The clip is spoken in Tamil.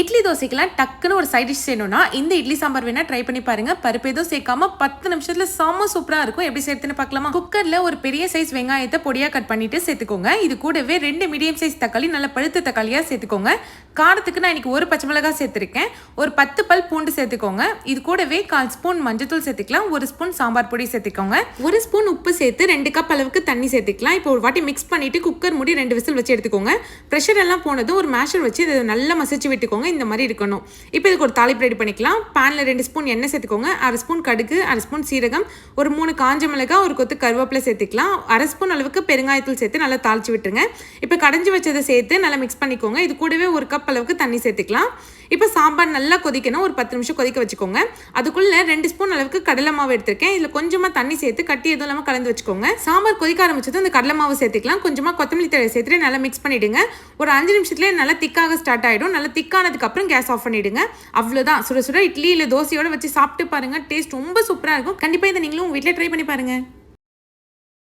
இட்லி தோசைக்கெல்லாம் டக்குன்னு ஒரு சைட் டிஷ் செய்யணும்னா இந்த இட்லி சாம்பார் வேணால் ட்ரை பண்ணி பாருங்கள் பருப்பு எதுவும் சேர்க்காம பத்து நிமிஷத்தில் செம்ம சூப்பராக இருக்கும். எப்படி சேர்த்துன்னு பார்க்கலாமா? குக்கரில் ஒரு பெரிய சைஸ் வெங்காயத்தை பொடியாக கட் பண்ணிவிட்டு சேர்த்துக்கோங்க. இது கூடவே ரெண்டு மீடியம் சைஸ் தக்காளி நல்ல பழுத்த தக்காளியாக சேர்த்துக்கோங்க. காரத்துக்கு நான் இன்னைக்கு ஒரு பச்சை மிளகாய் சேர்த்துருக்கேன். ஒரு பத்து பல் பூண்டு சேர்த்துக்கோங்க. இது கூடவே கால் ஸ்பூன் மஞ்சத்தூள் சேர்த்துக்கலாம். ஒரு ஸ்பூன் சாம்பார் பொடி சேர்த்துக்கோங்க. ஒரு ஸ்பூன் உப்பு சேர்த்து ரெண்டு கப் அளவுக்கு தண்ணி சேர்த்துக்கலாம். இப்போ ஒரு வாட்டி மிக்ஸ் பண்ணிவிட்டு குக்கர் மூடி ரெண்டு விசில் வச்சு எடுத்துக்கோங்க. ப்ரெஷர் எல்லாம் போனதும் ஒரு மேஷர் வச்சு இதை நல்லா மசிச்சு விட்டுக்கோங்க. இந்த மாதிரி இருக்கணும் இப்போ இதுக்கு ஒரு தாளிப்பு ரெடி பண்ணிக்கலாம். பேனில் ரெண்டு ஸ்பூன் எண்ணெய் சேர்த்துக்கோங்க. அரை ஸ்பூன் கடுகு அரை ஸ்பூன் சீரகம் ஒரு மூணு காஞ்ச மிளகாய் ஒரு கொத்து கருவேப்பிலை சேர்த்துக்கலாம். அரை ஸ்பூன் அளவுக்கு பெருங்காயத்தூள் சேர்த்து நல்லா தாளிச்சு விட்டுருங்க. இப்போ கடைஞ்சி வச்சதை சேர்த்து நல்லா மிக்ஸ் பண்ணிக்கோங்க. இது கூடவே ஒரு கப் அளவுக்கு தண்ணி சேர்த்துக்கலாம். இப்போ சாம்பார் நல்லா கொதிக்கணும். ஒரு பத்து நிமிஷம் கொதிக்க வச்சுக்கோங்க. அதுக்குள்ளே ரெண்டு ஸ்பூன் அளவுக்கு கடலை மாவு எடுத்திருக்கேன். இதில் கொஞ்சமாக தண்ணி சேர்த்து கட்டி எதுவும் இல்லாமல் கலந்து வச்சுக்கோங்க. சாம்பார் கொதிக்க ஆரம்பிச்சதும் இந்த கடலை மாவு சேர்த்துக்கலாம். கொஞ்சமாக கொத்தமல்லி தழை சேர்த்துட்டு நல்லா மிக்ஸ் பண்ணிவிடுங்க ஒரு அஞ்சு நிமிஷத்துலேயே நல்லா திக்காக ஸ்டார்ட் ஆகிடும் நல்லா திக்கானதுக்கப்புறம் கேஸ் ஆஃப் பண்ணிவிடுங்க அவ்வளோதான் சுட சுட இட்லி இல்லை தோசையோடு வச்சு சாப்பிட்டு பாருங்கள் டேஸ்ட் ரொம்ப சூப்பராக இருக்கும். கண்டிப்பாக இதை நீங்களும் உங்கள் வீட்டில் ட்ரை பண்ணி பாருங்க.